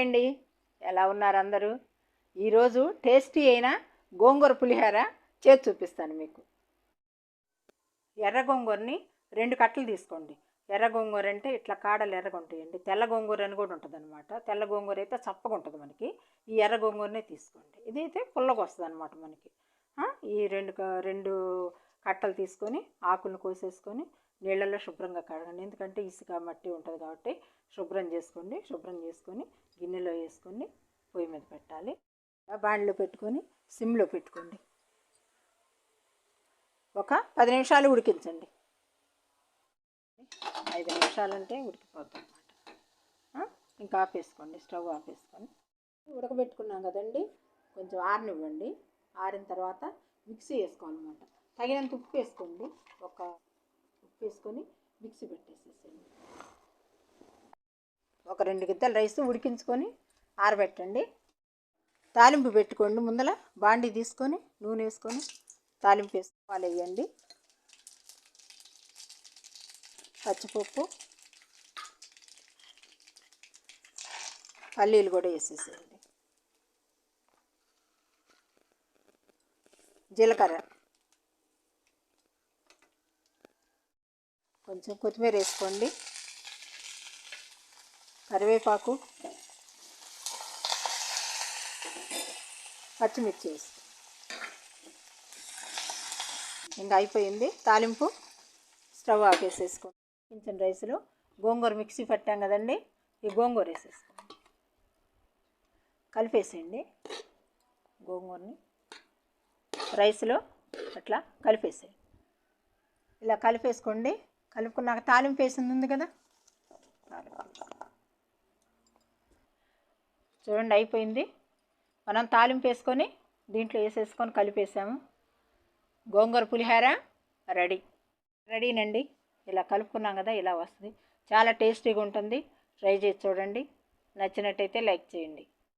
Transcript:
అండి. ఎలా ఉన్నారు అందరూ? ఈరోజు టేస్టీ అయిన గోంగూర పులిహోర చేసి చూపిస్తాను మీకు. ఎర్ర గోంగూరని రెండు కట్టలు తీసుకోండి. ఎర్ర గోంగూర అంటే ఇట్లా కాడలు ఎర్రగా ఉంటాయండి. తెల్ల గోంగూర అని కూడా ఉంటుంది అనమాట తెల్ల గోంగూర అయితే చప్పగా ఉంటుంది మనకి. ఈ ఎర్ర గోంగూరనే తీసుకోండి. ఇది అయితే పుల్లగా వస్తుంది అనమాట మనకి ఈ రెండు రెండు కట్టలు తీసుకొని ఆకులను కోసేసుకొని నీళ్ళల్లో శుభ్రంగా కడగండి. ఎందుకంటే ఇసుక మట్టి ఉంటుంది కాబట్టి శుభ్రం చేసుకోండి. శుభ్రం చేసుకొని గిన్నెలో వేసుకొని పొయ్యి మీద పెట్టాలి. బాండ్లో పెట్టుకొని సిమ్లో పెట్టుకోండి. ఒక పది నిమిషాలు ఉడికించండి. ఐదు నిమిషాలంటే ఉడికిపోద్ది అనమాట ఇంకా ఆపేసుకోండి. స్టవ్ ఆపేసుకొని. ఉడకబెట్టుకున్నాం కదండి. కొంచెం ఆరినివ్వండి. ఆరిన తర్వాత మిక్సీ వేసుకోవాలన్నమాట. తగినంత ఉప్పు వేసుకోండి. ఒక ఉప్పు వేసుకొని మిక్సీ పెట్టేసేసేయండి. ఒక రెండు గిద్దలు రైస్ ఉడికించుకొని ఆరబెట్టండి. తాలింపు పెట్టుకోండి ముందల. బాండి తీసుకొని నూనె వేసుకొని తాలింపు వేసుకోవాలి వేయండి. పచ్చిపప్పు పల్లీలు కూడా వేసేసేయండి. జీలకర్ర. కొంచెం కొత్తిమీర వేసుకోండి. కరివేపాకు పచ్చిమిర్చి వేసుకోండి ఇంకా అయిపోయింది. తాలింపు స్టవ్ ఆపేసేసుకోండి కొంచెం రైస్లో గోంగూర మిక్సీ పట్టాం కదండి ఈ గోంగూర వేసేసుకోండి కలిపేసేయండి గోంగూరని. రైస్లో అట్లా కలిపేసేయండి ఇలా కలిపేసుకోండి. కలుపుకున్నాక తాలింపు వేసింది ఉంది కదా? చూడండి అయిపోయింది. మనం తాలింపు వేసుకొని దీంట్లో వేసేసుకొని కలిపేసాము. గోంగూర పులిహోర రెడీ. రెడీనండి. ఇలా కలుపుకున్నాం కదా ఇలా వస్తుంది. చాలా టేస్టీగా ఉంటుంది. ట్రై చేసి చూడండి. నచ్చినట్టయితే లైక్ చేయండి.